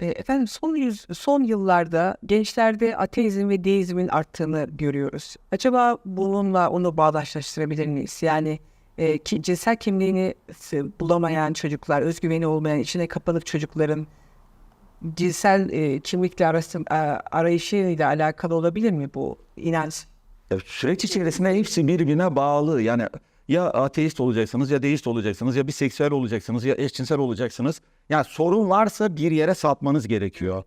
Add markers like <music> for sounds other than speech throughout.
E, Efendim son yüz, son yıllarda gençlerde ateizm ve deizmin arttığını görüyoruz. Acaba bununla onu bağdaşlaştırabilir miyiz? Yani e, ki, cinsel kimliğini bulamayan çocuklar, özgüveni olmayan, içine kapanık çocukların cinsel e, kimlikle arası, e, arayışıyla alakalı olabilir mi bu inanç? Süreç içerisinde hepsi birbirine bağlı. Yani ya ateist olacaksınız ya deist olacaksınız ya biseksüel olacaksınız ya eşcinsel olacaksınız. Yani sorun varsa bir yere satmanız gerekiyor.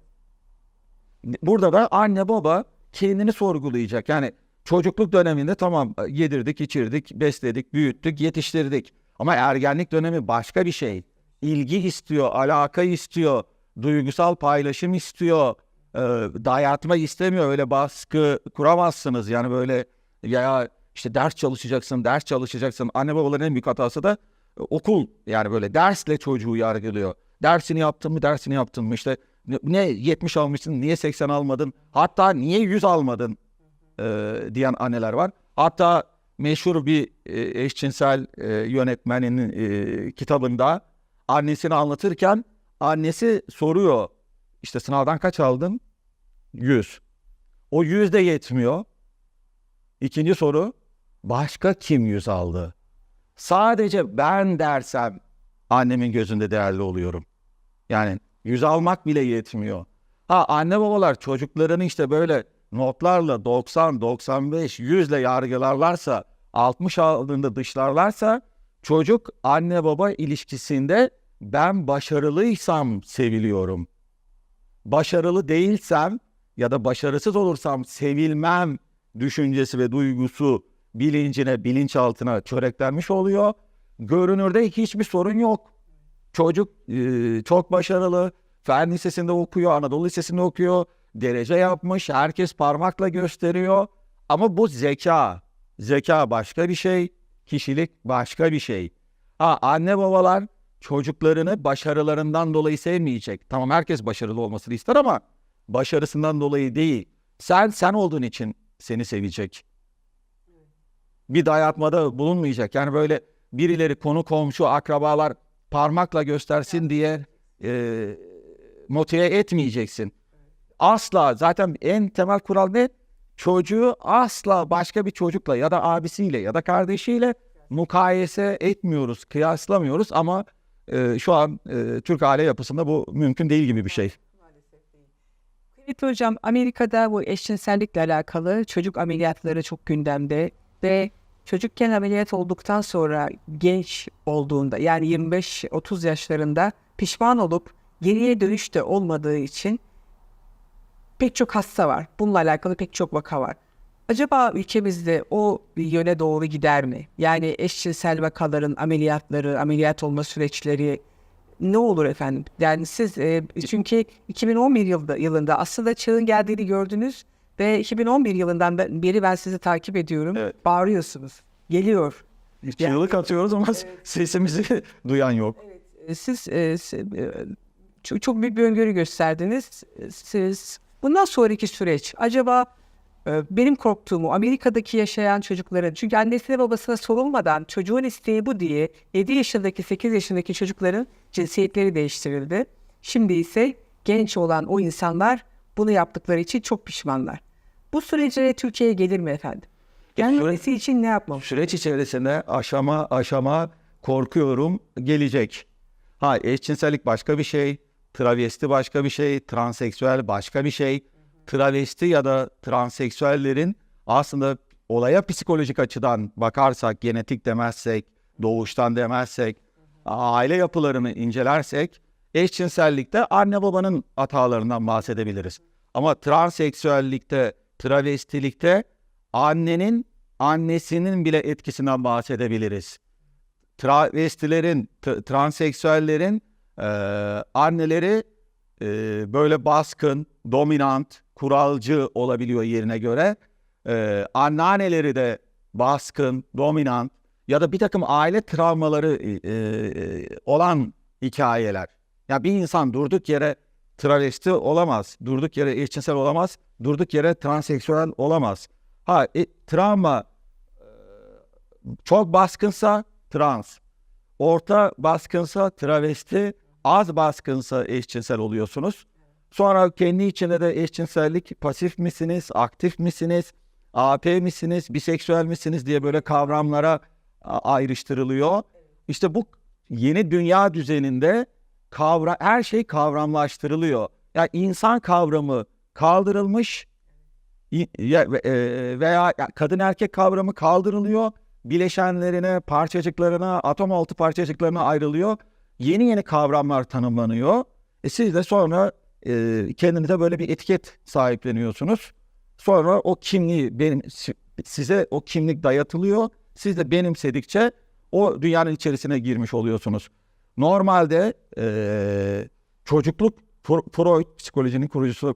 Burada da anne baba kendini sorgulayacak. Yani çocukluk döneminde tamam yedirdik, içirdik, besledik, büyüttük, yetiştirdik. Ama ergenlik dönemi başka bir şey. İlgi istiyor, alaka istiyor, duygusal paylaşım istiyor, e, dayatma istemiyor. Öyle baskı kuramazsınız. Yani böyle ya işte ders çalışacaksın, ders çalışacaksın. Anne babaların en büyük hatası da e, okul. Yani böyle dersle çocuğu yargılıyor. Dersini yaptın mı, dersini yaptın mı? İşte ne- ne 70 almışsın, niye 80 almadın? Hatta niye 100 almadın? e, diyen anneler var. Hatta meşhur bir e, eşcinsel e, yönetmenin e, kitabında annesini anlatırken annesi soruyor işte sınavdan kaç aldın? 100. O 100 de yetmiyor. İkinci soru başka kim 100 aldı? Sadece ben dersem annemin gözünde değerli oluyorum. Yani 100 almak bile yetmiyor. Ha anne babalar çocuklarını işte böyle notlarla 90, 95, 100 ile yargılarlarsa, 60 aldığında dışlarlarsa çocuk anne baba ilişkisinde ben başarılıysam seviliyorum. Başarılı değilsem ya da başarısız olursam sevilmem düşüncesi ve duygusu bilincine, bilinçaltına çöreklenmiş oluyor. Görünürde hiçbir sorun yok. Çocuk e, çok başarılı. Fen Lisesi'nde okuyor, Anadolu Lisesi'nde okuyor. Derece yapmış, herkes parmakla gösteriyor. Ama bu zeka. Zeka başka bir şey, kişilik başka bir şey. Ha, anne babalar çocuklarını başarılarından dolayı sevmeyecek. Tamam herkes başarılı olmasını ister ama başarısından dolayı değil. Sen sen olduğun için seni sevecek. Bir dayatmada bulunmayacak. Yani böyle birileri konu komşu akrabalar parmakla göstersin diye e, motive etmeyeceksin. Asla zaten en temel kural ne? Çocuğu asla başka bir çocukla ya da abisiyle ya da kardeşiyle mukayese etmiyoruz, kıyaslamıyoruz ama e, şu an e, Türk aile yapısında bu mümkün değil gibi bir şey. Kıymetli hocam Amerika'da bu eşcinsellikle alakalı çocuk ameliyatları çok gündemde ve çocukken ameliyat olduktan sonra genç olduğunda yani 25-30 yaşlarında pişman olup geriye dönüş de olmadığı için pek çok hasta var. Bununla alakalı pek çok vaka var. Acaba ülkemizde o yöne doğru gider mi? Yani eşcinsel vakaların ameliyatları, ameliyat olma süreçleri ne olur efendim? Yani siz e, çünkü 2011 yılında, yılında aslında çağın geldiğini gördünüz ve 2011 yılından beri ben sizi takip ediyorum. Evet. Bağırıyorsunuz. Geliyor. Çığlık atıyoruz ama sesimizi <laughs> duyan yok. E, Siz e, e, çok, çok büyük bir öngörü gösterdiniz. E, Siz bundan sonraki süreç acaba benim korktuğumu Amerika'daki yaşayan çocukların çünkü annesine babasına sorulmadan çocuğun isteği bu diye 7 yaşındaki 8 yaşındaki çocukların cinsiyetleri değiştirildi. Şimdi ise genç olan o insanlar bunu yaptıkları için çok pişmanlar. Bu süreçlere Türkiye'ye gelir mi efendim? Gelmemesi için ne yapmam? Süreç içerisinde aşama aşama korkuyorum gelecek. Ha eşcinsellik başka bir şey, travesti başka bir şey, transseksüel başka bir şey. Travesti ya da transseksüellerin aslında olaya psikolojik açıdan bakarsak, genetik demezsek, doğuştan demezsek, aile yapılarını incelersek eşcinsellikte anne babanın hatalarından bahsedebiliriz. Ama transseksüellikte, travestilikte annenin annesinin bile etkisinden bahsedebiliriz. Travestilerin, transseksüellerin eee, anneleri eee, böyle baskın, dominant, kuralcı olabiliyor yerine göre. Eee anneanneleri de baskın, dominant ya da bir takım aile travmaları eee, olan hikayeler. Ya bir insan durduk yere travesti olamaz, durduk yere eşcinsel olamaz, durduk yere transseksüel olamaz. Ha, e, travma e, çok baskınsa trans, orta baskınsa travesti, az baskınsa eşcinsel oluyorsunuz. Sonra kendi içinde de eşcinsellik pasif misiniz, aktif misiniz, AP misiniz, biseksüel misiniz diye böyle kavramlara ayrıştırılıyor. İşte bu yeni dünya düzeninde kavra her şey kavramlaştırılıyor. Yani insan kavramı kaldırılmış e, veya ya kadın erkek kavramı kaldırılıyor. Bileşenlerine, parçacıklarına, atom altı parçacıklarına ayrılıyor. Yeni yeni kavramlar tanımlanıyor. E siz de sonra e, kendinize böyle bir etiket sahipleniyorsunuz. Sonra o kimliği benim si- size o kimlik dayatılıyor. Siz de benimsedikçe o dünyanın içerisine girmiş oluyorsunuz. Normalde e, çocukluk Freud psikolojinin kurucusu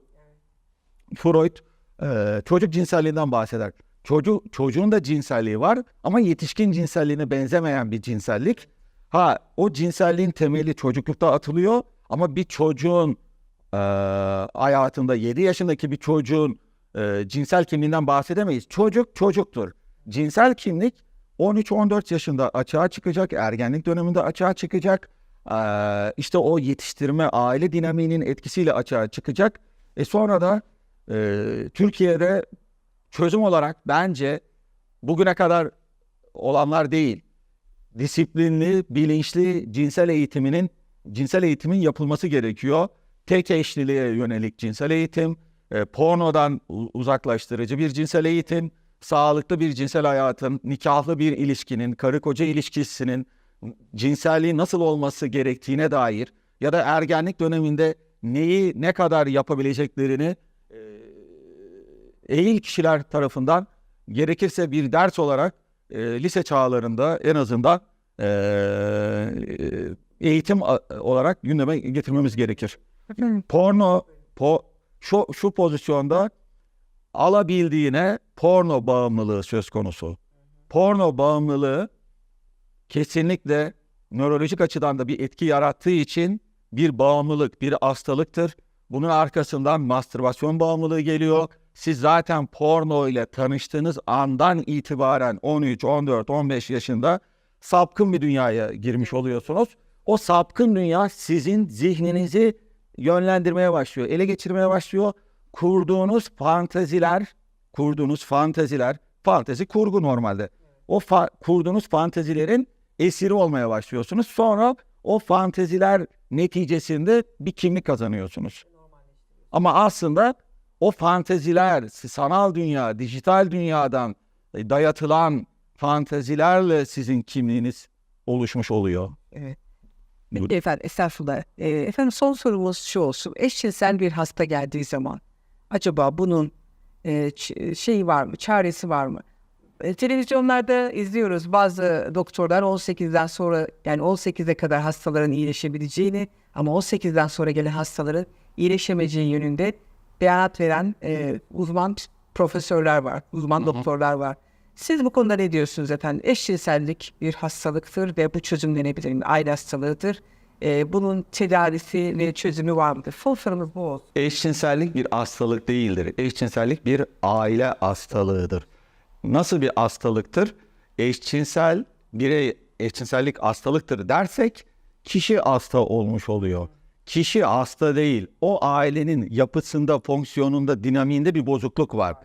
Freud e, çocuk cinselliğinden bahseder. Çocuk çocuğun da cinselliği var ama yetişkin cinselliğine benzemeyen bir cinsellik. Ha o cinselliğin temeli çocuklukta atılıyor ama bir çocuğun e, hayatında 7 yaşındaki bir çocuğun e, cinsel kimliğinden bahsedemeyiz. Çocuk çocuktur. Cinsel kimlik 13-14 yaşında açığa çıkacak, ergenlik döneminde açığa çıkacak. E, işte o yetiştirme, aile dinamiğinin etkisiyle açığa çıkacak. E sonra da e, Türkiye'de çözüm olarak bence bugüne kadar olanlar değil, disiplinli, bilinçli cinsel eğitiminin cinsel eğitimin yapılması gerekiyor. Tek eşliliğe yönelik cinsel eğitim, e, pornodan uzaklaştırıcı bir cinsel eğitim, sağlıklı bir cinsel hayatın, nikahlı bir ilişkinin, karı koca ilişkisinin cinselliği nasıl olması gerektiğine dair ya da ergenlik döneminde neyi ne kadar yapabileceklerini e, kişiler tarafından gerekirse bir ders olarak e, lise çağlarında en azından e, eğitim olarak gündeme getirmemiz gerekir. Porno po, şu şu pozisyonda alabildiğine porno bağımlılığı söz konusu. Porno bağımlılığı kesinlikle nörolojik açıdan da bir etki yarattığı için bir bağımlılık, bir hastalıktır. Bunun arkasından mastürbasyon bağımlılığı geliyor. Siz zaten porno ile tanıştığınız andan itibaren 13, 14, 15 yaşında sapkın bir dünyaya girmiş oluyorsunuz. O sapkın dünya sizin zihninizi yönlendirmeye başlıyor, ele geçirmeye başlıyor. Kurduğunuz fanteziler, kurduğunuz fanteziler, fantezi kurgu normalde. O fa- kurduğunuz fantezilerin esiri olmaya başlıyorsunuz. Sonra o fanteziler neticesinde bir kimlik kazanıyorsunuz. Ama aslında o fanteziler, sanal dünya, dijital dünyadan e, dayatılan fantezilerle sizin kimliğiniz oluşmuş oluyor. Evet. Buyurun. Efendim, estağfurullah. Ee, efendim son sorumuz şu olsun. Eşcinsel bir hasta geldiği zaman acaba bunun e, şeyi var mı, çaresi var mı? E, televizyonlarda izliyoruz bazı doktorlar 18'den sonra yani 18'e kadar hastaların iyileşebileceğini ama 18'den sonra gelen hastaların iyileşemeyeceği yönünde beyanat veren e, uzman profesörler var, uzman doktorlar var. Siz bu konuda ne diyorsunuz efendim? Eşcinsellik bir hastalıktır ve bu çözümlenebilir mi? Aile hastalığıdır. E, bunun tedavisi ve çözümü var mıdır? Sorumuz bu olsun. Eşcinsellik bir hastalık değildir. Eşcinsellik bir aile hastalığıdır. Nasıl bir hastalıktır? Eşcinsel birey eşcinsellik hastalıktır dersek kişi hasta olmuş oluyor. Kişi hasta değil. O ailenin yapısında, fonksiyonunda, dinamiğinde bir bozukluk var.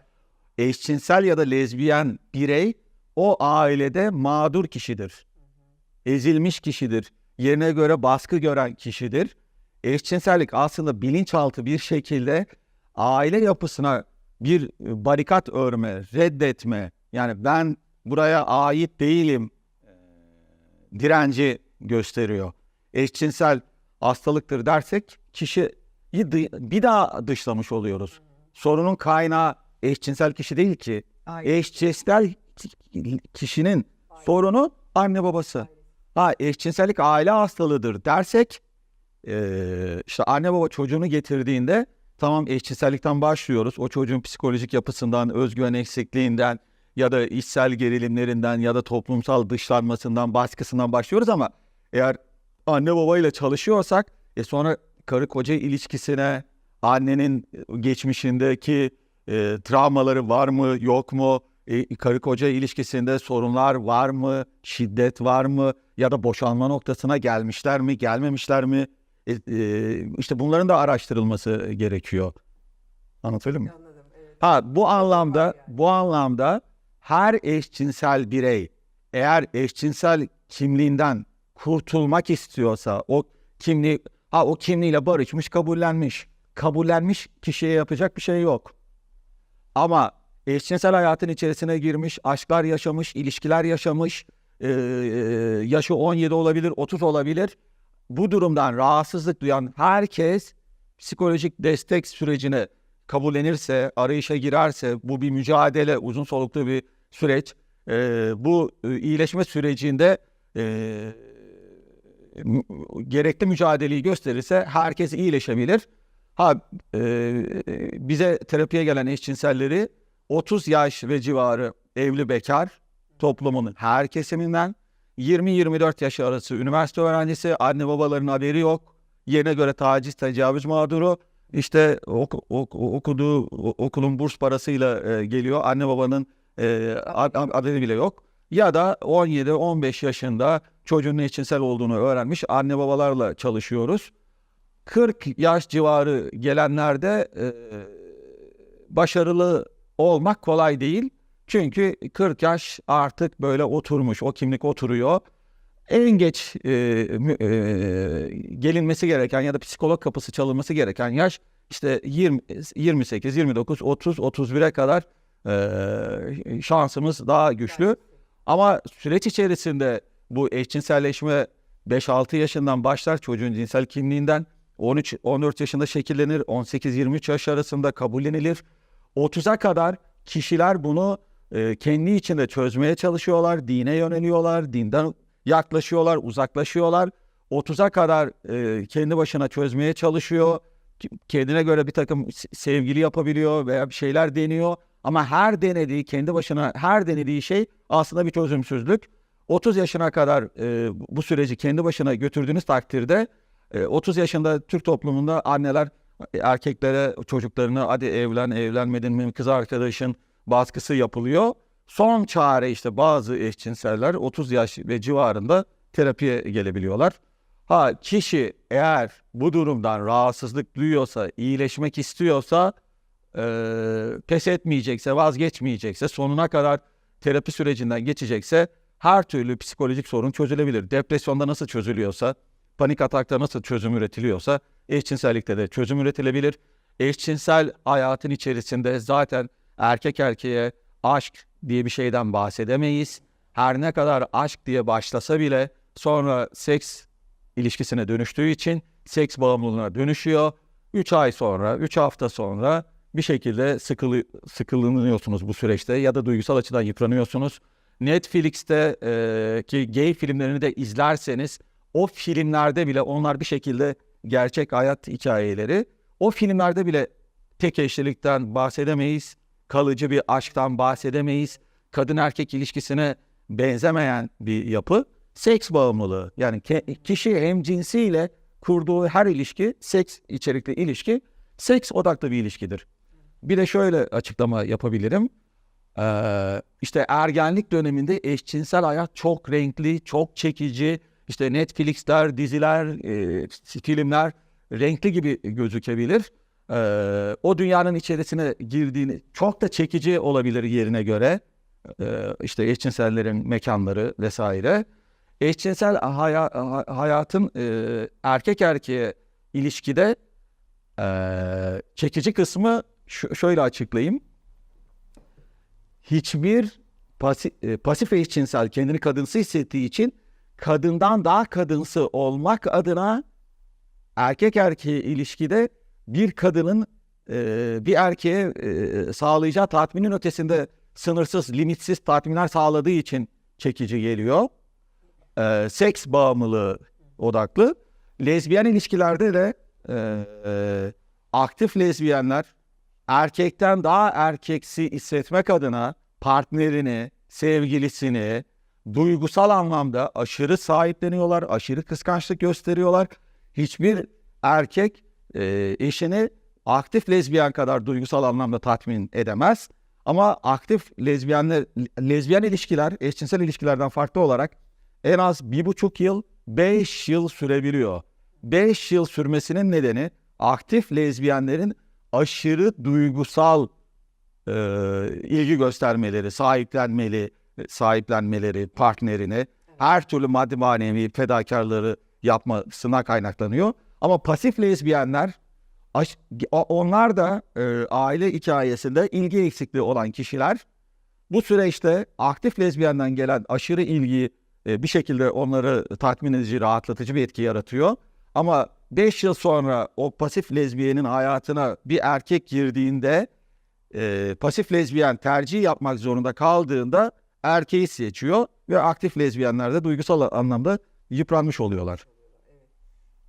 Eşcinsel ya da lezbiyen birey o ailede mağdur kişidir. Ezilmiş kişidir. Yerine göre baskı gören kişidir. Eşcinsellik aslında bilinçaltı bir şekilde aile yapısına bir e, barikat örme, reddetme. Yani ben buraya ait değilim e, direnci gösteriyor. Eşcinsel hastalıktır dersek kişiyi bir daha dışlamış oluyoruz. Sorunun kaynağı eşcinsel kişi değil ki. Aile. Eşcinsel kişinin sorunu anne babası. Ha eşcinsellik aile hastalığıdır dersek eee, işte anne baba çocuğunu getirdiğinde tamam eşcinsellikten başlıyoruz. O çocuğun psikolojik yapısından, özgüven eksikliğinden ya da içsel gerilimlerinden ya da toplumsal dışlanmasından, baskısından başlıyoruz ama eğer anne babayla çalışıyorsak e sonra karı koca ilişkisine, annenin geçmişindeki e, travmaları var mı, yok mu? E, karı koca ilişkisinde sorunlar var mı? Şiddet var mı? Ya da boşanma noktasına gelmişler mi, gelmemişler mi? E, e, işte bunların da araştırılması gerekiyor. Anlatabildim mi? Ha bu anlamda bu anlamda her eşcinsel birey eğer eşcinsel kimliğinden kurtulmak istiyorsa o kimliği ha o kimliğiyle barışmış, kabullenmiş. Kabullenmiş kişiye yapacak bir şey yok. Ama eşcinsel hayatın içerisine girmiş, aşklar yaşamış, ilişkiler yaşamış, e, yaşı 17 olabilir, 30 olabilir. Bu durumdan rahatsızlık duyan herkes psikolojik destek sürecine kabullenirse, arayışa girerse, bu bir mücadele, uzun soluklu bir süreç. E, bu iyileşme sürecinde e, gerekli mücadeleyi gösterirse herkes iyileşebilir. Ha e, bize terapiye gelen eşcinselleri 30 yaş ve civarı evli bekar toplumun her kesiminden 20-24 yaş arası üniversite öğrencisi anne babaların haberi yok. Yerine göre taciz tecavüz mağduru işte oku- oku- okuduğu okulun burs parasıyla e, geliyor anne babanın e, haberi bile yok. Ya da 17-15 yaşında çocuğun eşcinsel olduğunu öğrenmiş anne babalarla çalışıyoruz. 40 yaş civarı gelenlerde e, başarılı olmak kolay değil. Çünkü 40 yaş artık böyle oturmuş, o kimlik oturuyor. En geç e, e, gelinmesi gereken ya da psikolog kapısı çalınması gereken yaş işte 20, 28, 29, 30, 31'e kadar e, şansımız daha güçlü. Ama süreç içerisinde bu eşcinselleşme 5-6 yaşından başlar çocuğun cinsel kimliğinden 13-14 yaşında şekillenir, 18-23 yaş arasında kabullenilir. 30'a kadar kişiler bunu e, kendi içinde çözmeye çalışıyorlar, dine yöneliyorlar, dinden yaklaşıyorlar, uzaklaşıyorlar. 30'a kadar e, kendi başına çözmeye çalışıyor. Kendine göre bir takım se- sevgili yapabiliyor veya bir şeyler deniyor. Ama her denediği, kendi başına her denediği şey aslında bir çözümsüzlük. 30 yaşına kadar e, bu süreci kendi başına götürdüğünüz takdirde e, 30 yaşında Türk toplumunda anneler erkeklere çocuklarını hadi evlen evlenmedin mi kız arkadaşın baskısı yapılıyor. Son çare işte bazı eşcinseller 30 yaş ve civarında terapiye gelebiliyorlar. Ha kişi eğer bu durumdan rahatsızlık duyuyorsa, iyileşmek istiyorsa, e, pes etmeyecekse, vazgeçmeyecekse, sonuna kadar terapi sürecinden geçecekse her türlü psikolojik sorun çözülebilir. Depresyonda nasıl çözülüyorsa, panik atakta nasıl çözüm üretiliyorsa eşcinsellikte de çözüm üretilebilir. Eşcinsel hayatın içerisinde zaten erkek erkeğe aşk diye bir şeyden bahsedemeyiz. Her ne kadar aşk diye başlasa bile sonra seks ilişkisine dönüştüğü için seks bağımlılığına dönüşüyor. 3 ay sonra, 3 hafta sonra bir şekilde sıkılı, sıkılınıyorsunuz bu süreçte ya da duygusal açıdan yıpranıyorsunuz. Netflix'te e, ki gay filmlerini de izlerseniz o filmlerde bile onlar bir şekilde gerçek hayat hikayeleri. O filmlerde bile tek eşlilikten bahsedemeyiz. Kalıcı bir aşktan bahsedemeyiz. Kadın erkek ilişkisine benzemeyen bir yapı. Seks bağımlılığı. Yani kişi hem cinsiyle kurduğu her ilişki, seks içerikli ilişki, seks odaklı bir ilişkidir. Bir de şöyle açıklama yapabilirim. Ee, işte ergenlik döneminde eşcinsel hayat çok renkli, çok çekici. İşte Netflix'ler, diziler, e, filmler renkli gibi gözükebilir. Ee, o dünyanın içerisine girdiğini çok da çekici olabilir yerine göre. Ee, işte eşcinsellerin mekanları vesaire. Eşcinsel haya- ha- hayatın e, erkek erkeğe ilişkide e, çekici kısmı şöyle açıklayayım. Hiçbir pasi, e, pasif eşcinsel kendini kadınsı hissettiği için kadından daha kadınsı olmak adına erkek erkeğe ilişkide bir kadının e, bir erkeğe e, sağlayacağı tatminin ötesinde sınırsız, limitsiz tatminler sağladığı için çekici geliyor. E, seks bağımlılığı odaklı. Lezbiyen ilişkilerde de e, e, aktif lezbiyenler erkekten daha erkeksi hissetmek adına partnerini, sevgilisini duygusal anlamda aşırı sahipleniyorlar, aşırı kıskançlık gösteriyorlar. Hiçbir erkek e, eşini aktif lezbiyen kadar duygusal anlamda tatmin edemez. Ama aktif lezbiyenler, lezbiyen ilişkiler, eşcinsel ilişkilerden farklı olarak en az bir buçuk yıl, beş yıl sürebiliyor. 5 yıl sürmesinin nedeni aktif lezbiyenlerin aşırı duygusal e, ilgi göstermeleri, sahiplenmeli, sahiplenmeleri partnerine her türlü maddi manevi fedakarları yapmasına kaynaklanıyor. Ama pasif lezbiyenler onlar da e, aile hikayesinde ilgi eksikliği olan kişiler bu süreçte aktif lezbiyenden gelen aşırı ilgi e, bir şekilde onları tatmin edici, rahatlatıcı bir etki yaratıyor. Ama 5 yıl sonra o pasif lezbiyenin hayatına bir erkek girdiğinde e, pasif lezbiyen tercih yapmak zorunda kaldığında erkeği seçiyor ve aktif lezbiyenler de duygusal anlamda yıpranmış oluyorlar.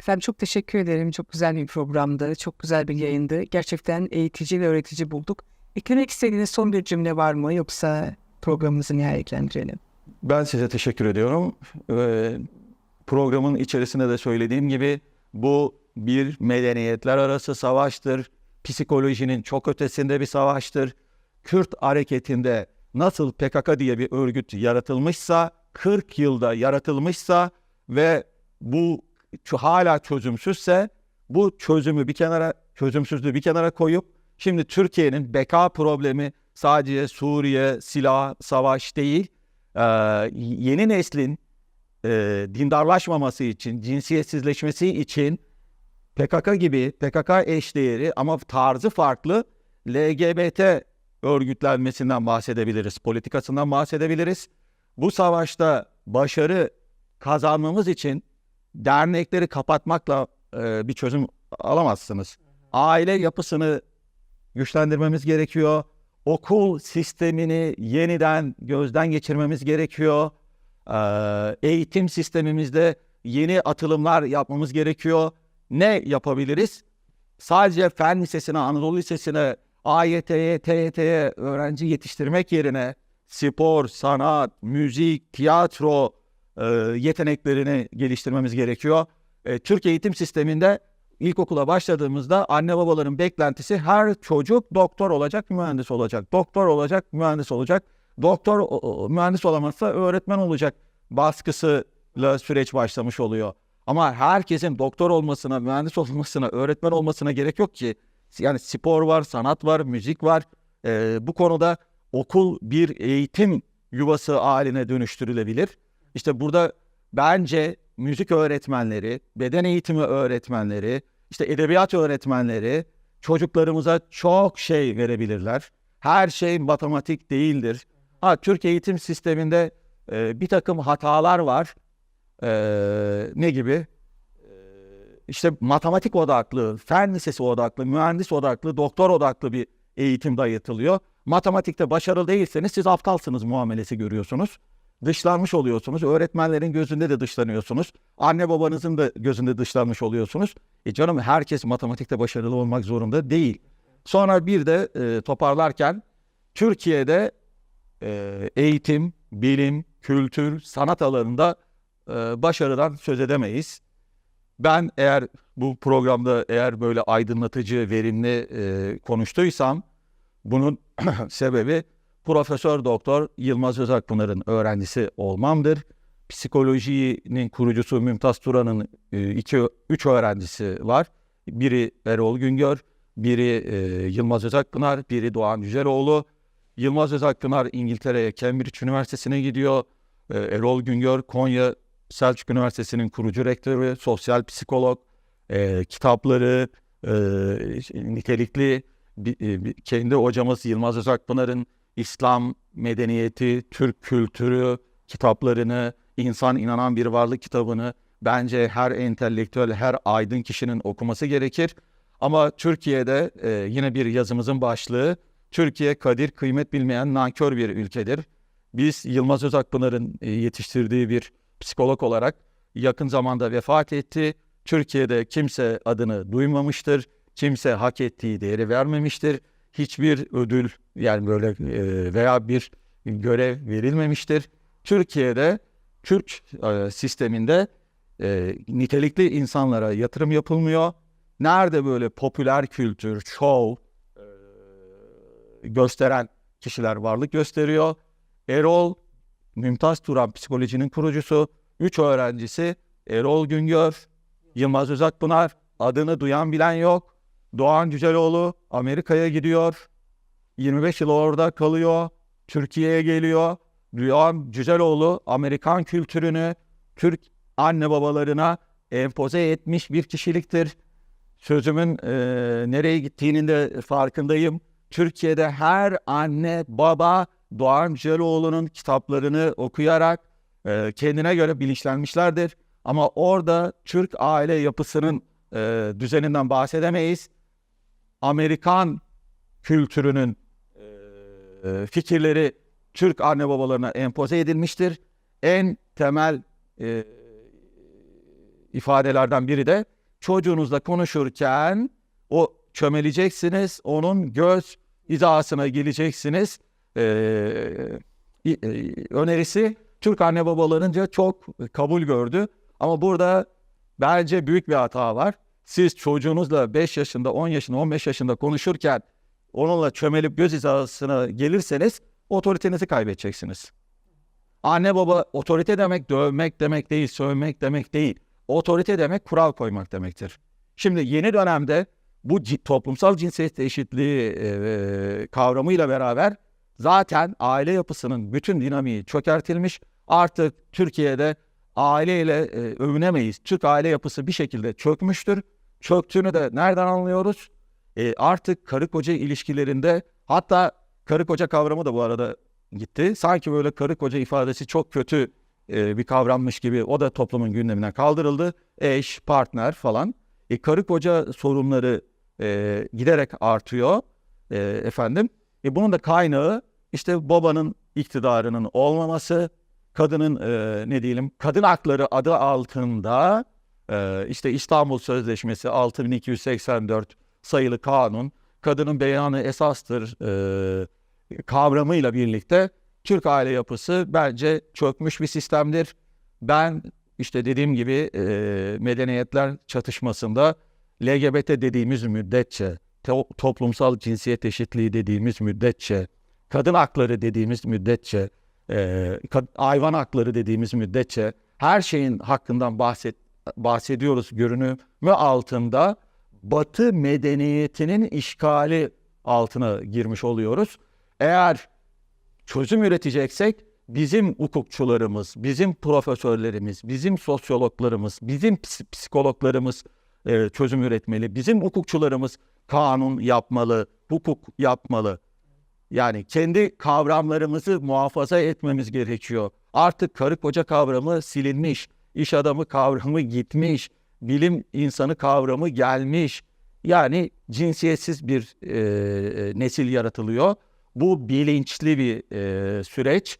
Efendim çok teşekkür ederim. Çok güzel bir programdı. Çok güzel bir yayındı. Gerçekten eğitici ve öğretici bulduk. Eklemek istediğiniz son bir cümle var mı? Yoksa programımızı nihayetlendirelim. Ben size teşekkür ediyorum. Ee, programın içerisinde de söylediğim gibi bu bir medeniyetler arası savaştır. Psikolojinin çok ötesinde bir savaştır. Kürt hareketinde nasıl PKK diye bir örgüt yaratılmışsa, 40 yılda yaratılmışsa ve bu hala çözümsüzse bu çözümü bir kenara çözümsüzlüğü bir kenara koyup şimdi Türkiye'nin beka problemi sadece Suriye, silah, savaş değil yeni neslin dindarlaşmaması için, cinsiyetsizleşmesi için PKK gibi, PKK eşdeğeri ama tarzı farklı LGBT örgütlenmesinden bahsedebiliriz, politikasından bahsedebiliriz. Bu savaşta başarı kazanmamız için dernekleri kapatmakla e, bir çözüm alamazsınız. Aile yapısını güçlendirmemiz gerekiyor okul sistemini yeniden gözden geçirmemiz gerekiyor. Ee, eğitim sistemimizde yeni atılımlar yapmamız gerekiyor. Ne yapabiliriz? Sadece fen lisesine, Anadolu Lisesi'ne, AYT'ye, TYT'ye öğrenci yetiştirmek yerine spor, sanat, müzik, tiyatro e, yeteneklerini geliştirmemiz gerekiyor. E, Türk eğitim sisteminde ilkokula başladığımızda anne babaların beklentisi her çocuk doktor olacak, mühendis olacak. Doktor olacak, mühendis olacak. Doktor mühendis olamazsa öğretmen olacak baskısıyla süreç başlamış oluyor. Ama herkesin doktor olmasına, mühendis olmasına, öğretmen olmasına gerek yok ki. Yani spor var, sanat var, müzik var. Ee, bu konuda okul bir eğitim yuvası haline dönüştürülebilir. İşte burada bence müzik öğretmenleri, beden eğitimi öğretmenleri, işte edebiyat öğretmenleri çocuklarımıza çok şey verebilirler. Her şey matematik değildir. Ha, Türk eğitim sisteminde e, bir takım hatalar var. E, ne gibi? İşte matematik odaklı, fen lisesi odaklı, mühendis odaklı, doktor odaklı bir eğitim dayatılıyor. Matematikte başarılı değilseniz siz aptalsınız muamelesi görüyorsunuz dışlanmış oluyorsunuz. Öğretmenlerin gözünde de dışlanıyorsunuz. Anne babanızın da gözünde dışlanmış oluyorsunuz. E canım herkes matematikte başarılı olmak zorunda değil. Sonra bir de e, toparlarken Türkiye'de e, eğitim, bilim, kültür, sanat alanında e, başarıdan söz edemeyiz. Ben eğer bu programda eğer böyle aydınlatıcı, verimli e, konuştuysam bunun <clears throat> sebebi Profesör Doktor Yılmaz Özakpınar'ın öğrencisi olmamdır. Psikolojinin kurucusu Mümtaz Turan'ın e, iki, üç öğrencisi var. Biri Erol Güngör, biri e, Yılmaz Özakpınar, biri Doğan Yüceloğlu. Yılmaz Özakpınar İngiltere'ye Cambridge Üniversitesi'ne gidiyor. E, Erol Güngör Konya Selçuk Üniversitesi'nin kurucu rektörü, sosyal psikolog, e, kitapları, e, nitelikli e, kendi hocamız Yılmaz Özakpınar'ın İslam medeniyeti, Türk kültürü kitaplarını, İnsan İnanan Bir Varlık kitabını bence her entelektüel, her aydın kişinin okuması gerekir. Ama Türkiye'de e, yine bir yazımızın başlığı, Türkiye kadir kıymet bilmeyen nankör bir ülkedir. Biz Yılmaz Özakpınar'ın e, yetiştirdiği bir psikolog olarak yakın zamanda vefat etti. Türkiye'de kimse adını duymamıştır. Kimse hak ettiği değeri vermemiştir. Hiçbir ödül yani böyle e, veya bir görev verilmemiştir. Türkiye'de Türk e, sisteminde e, nitelikli insanlara yatırım yapılmıyor. Nerede böyle popüler kültür, e, gösteren kişiler varlık gösteriyor. Erol Mümtaz Turan psikolojinin kurucusu, üç öğrencisi Erol Güngör, Yılmaz Özakpınar adını duyan bilen yok. Doğan Cüceloğlu Amerika'ya gidiyor. 25 yıl orada kalıyor. Türkiye'ye geliyor. Doğan Cüceloğlu Amerikan kültürünü Türk anne babalarına empoze etmiş bir kişiliktir. Sözümün e, nereye gittiğinin de farkındayım. Türkiye'de her anne baba Doğan Cüceloğlu'nun kitaplarını okuyarak e, kendine göre bilinçlenmişlerdir. Ama orada Türk aile yapısının e, düzeninden bahsedemeyiz. Amerikan kültürünün e, fikirleri Türk anne babalarına empoze edilmiştir. En temel e, ifadelerden biri de çocuğunuzla konuşurken o çömeleceksiniz, onun göz hizasına geleceksiniz. E, e, önerisi Türk anne babalarınca çok kabul gördü. Ama burada bence büyük bir hata var. Siz çocuğunuzla 5 yaşında, 10 yaşında, 15 yaşında konuşurken onunla çömelip göz hizasına gelirseniz otoritenizi kaybedeceksiniz. Anne baba otorite demek dövmek demek değil, sövmek demek değil. Otorite demek kural koymak demektir. Şimdi yeni dönemde bu toplumsal cinsiyet eşitliği e, kavramıyla beraber zaten aile yapısının bütün dinamiği çökertilmiş. Artık Türkiye'de aileyle e, övünemeyiz. Türk aile yapısı bir şekilde çökmüştür. Çöktüğünü de nereden anlıyoruz? E, artık karı koca ilişkilerinde hatta karı koca kavramı da bu arada gitti. Sanki böyle karı koca ifadesi çok kötü e, bir kavrammış gibi o da toplumun gündeminden kaldırıldı. Eş, partner falan. E, karı koca sorunları e, giderek artıyor e, efendim. E, bunun da kaynağı işte babanın iktidarının olmaması, kadının e, ne diyelim kadın hakları adı altında e, işte İstanbul Sözleşmesi 6284 sayılı kanun, kadının beyanı esastır e, kavramıyla birlikte Türk aile yapısı bence çökmüş bir sistemdir. Ben işte dediğim gibi e, medeniyetler çatışmasında LGBT dediğimiz müddetçe, to- toplumsal cinsiyet eşitliği dediğimiz müddetçe, kadın hakları dediğimiz müddetçe, e, hayvan hakları dediğimiz müddetçe her şeyin hakkından bahset bahsediyoruz görünümü altında Batı medeniyetinin işgali altına girmiş oluyoruz. Eğer çözüm üreteceksek bizim hukukçularımız, bizim profesörlerimiz, bizim sosyologlarımız, bizim ps- psikologlarımız e, çözüm üretmeli. Bizim hukukçularımız kanun yapmalı, hukuk yapmalı. Yani kendi kavramlarımızı muhafaza etmemiz gerekiyor. Artık karı koca kavramı silinmiş, iş adamı kavramı gitmiş, bilim insanı kavramı gelmiş. Yani cinsiyetsiz bir e, nesil yaratılıyor. Bu bilinçli bir e, süreç.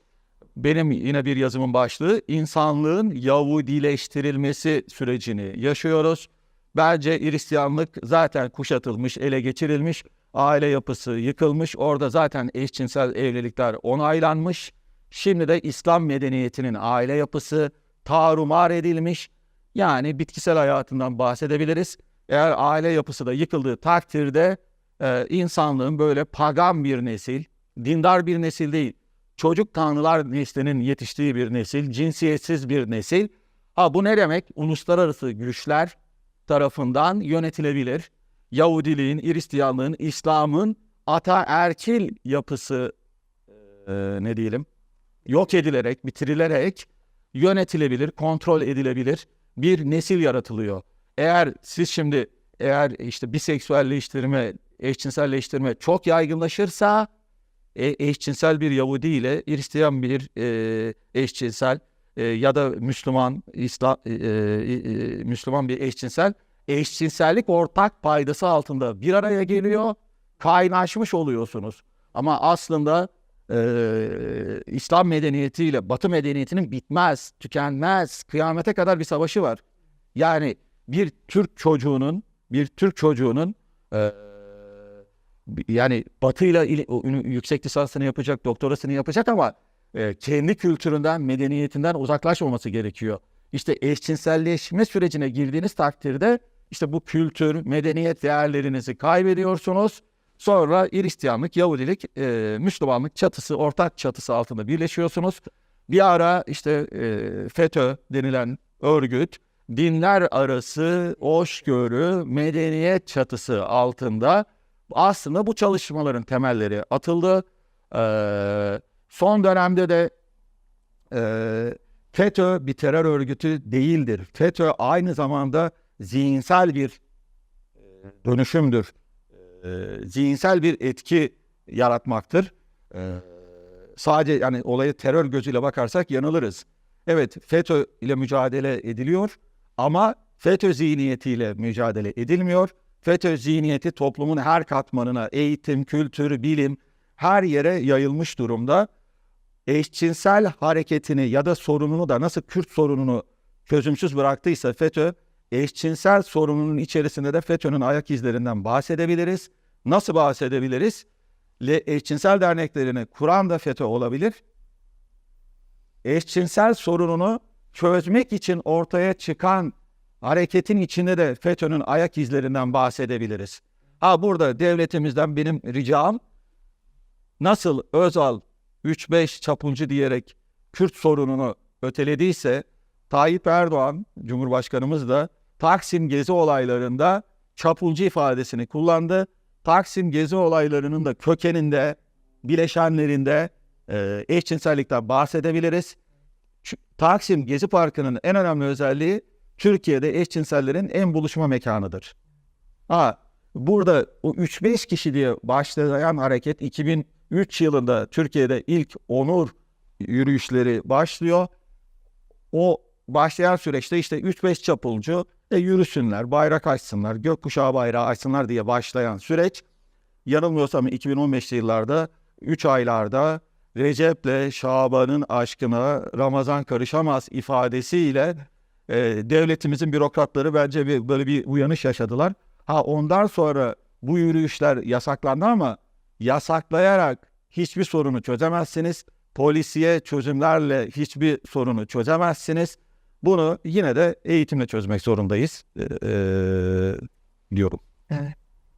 Benim yine bir yazımın başlığı insanlığın Yahudileştirilmesi sürecini yaşıyoruz. Bence Hristiyanlık zaten kuşatılmış, ele geçirilmiş, aile yapısı yıkılmış. Orada zaten eşcinsel evlilikler onaylanmış. Şimdi de İslam medeniyetinin aile yapısı tarumar edilmiş. Yani bitkisel hayatından bahsedebiliriz. Eğer aile yapısı da yıkıldığı takdirde e, insanlığın böyle pagan bir nesil, dindar bir nesil değil, çocuk tanrılar neslinin yetiştiği bir nesil, cinsiyetsiz bir nesil. Ha bu ne demek? Uluslararası güçler tarafından yönetilebilir. Yahudiliğin, Hristiyanlığın, İslam'ın ataerkil yapısı e, ne diyelim yok edilerek, bitirilerek yönetilebilir, kontrol edilebilir bir nesil yaratılıyor. Eğer siz şimdi eğer işte biseksüelleştirme, eşcinselleştirme çok yaygınlaşırsa e, eşcinsel bir Yahudi ile Hristiyan bir e, eşcinsel e, ya da Müslüman İslam e, e, e, Müslüman bir eşcinsel eşcinsellik ortak paydası altında bir araya geliyor, kaynaşmış oluyorsunuz. Ama aslında e, İslam medeniyetiyle Batı medeniyetinin bitmez, tükenmez, kıyamete kadar bir savaşı var. Yani bir Türk çocuğunun, bir Türk çocuğunun e, yani o ünü- yüksek lisansını yapacak, doktorasını yapacak ama e, kendi kültüründen, medeniyetinden uzaklaşmaması gerekiyor. İşte eşcinselleşme sürecine girdiğiniz takdirde işte bu kültür, medeniyet değerlerinizi kaybediyorsunuz. Sonra Hristiyanlık, Yahudilik, e, Müslümanlık çatısı, ortak çatısı altında birleşiyorsunuz. Bir ara işte e, FETÖ denilen örgüt dinler arası hoşgörü, medeniyet çatısı altında aslında bu çalışmaların temelleri atıldı. Ee, son dönemde de e, FETÖ bir terör örgütü değildir. FETÖ aynı zamanda zihinsel bir e, dönüşümdür. E, zihinsel bir etki yaratmaktır. E, sadece yani olaya terör gözüyle bakarsak yanılırız. Evet FETÖ ile mücadele ediliyor ama FETÖ zihniyetiyle mücadele edilmiyor. FETÖ zihniyeti toplumun her katmanına eğitim, kültür, bilim her yere yayılmış durumda. Eşcinsel hareketini ya da sorununu da nasıl Kürt sorununu çözümsüz bıraktıysa FETÖ, eşcinsel sorununun içerisinde de FETÖ'nün ayak izlerinden bahsedebiliriz. Nasıl bahsedebiliriz? Le eşcinsel derneklerini kuran da FETÖ olabilir. Eşcinsel sorununu çözmek için ortaya çıkan hareketin içinde de FETÖ'nün ayak izlerinden bahsedebiliriz. Ha burada devletimizden benim ricam nasıl Özal 3-5 çapulcu diyerek Kürt sorununu ötelediyse Tayyip Erdoğan Cumhurbaşkanımız da Taksim gezi olaylarında çapulcu ifadesini kullandı. Taksim gezi olaylarının da kökeninde, bileşenlerinde e, eşcinsellikten bahsedebiliriz. Taksim Gezi Parkı'nın en önemli özelliği Türkiye'de eşcinsellerin en buluşma mekanıdır. Ha, burada o 3-5 kişi diye başlayan hareket 2003 yılında Türkiye'de ilk onur yürüyüşleri başlıyor. O başlayan süreçte işte 3-5 çapulcu e, yürüsünler, bayrak açsınlar, gökkuşağı bayrağı açsınlar diye başlayan süreç yanılmıyorsam 2015'li yıllarda 3 aylarda Recep'le Şaban'ın aşkına Ramazan karışamaz ifadesiyle e, devletimizin bürokratları bence bir, böyle bir uyanış yaşadılar. Ha ondan sonra bu yürüyüşler yasaklandı ama yasaklayarak hiçbir sorunu çözemezsiniz. Polisiye çözümlerle hiçbir sorunu çözemezsiniz. Bunu yine de eğitimle çözmek zorundayız e, e, diyorum. Evet.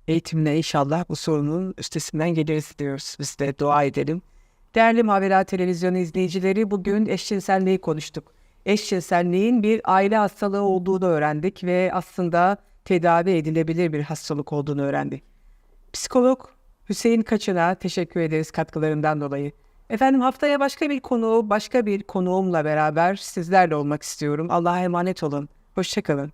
Eğitimle inşallah bu sorunun üstesinden geliriz diyoruz. Biz de dua edelim. Değerli Mavera Televizyonu izleyicileri bugün eşcinselliği konuştuk. Eşcinselliğin bir aile hastalığı olduğunu öğrendik ve aslında tedavi edilebilir bir hastalık olduğunu öğrendik. Psikolog Hüseyin Kaçın'a teşekkür ederiz katkılarından dolayı. Efendim haftaya başka bir konu, başka bir konuğumla beraber sizlerle olmak istiyorum. Allah'a emanet olun. Hoşçakalın.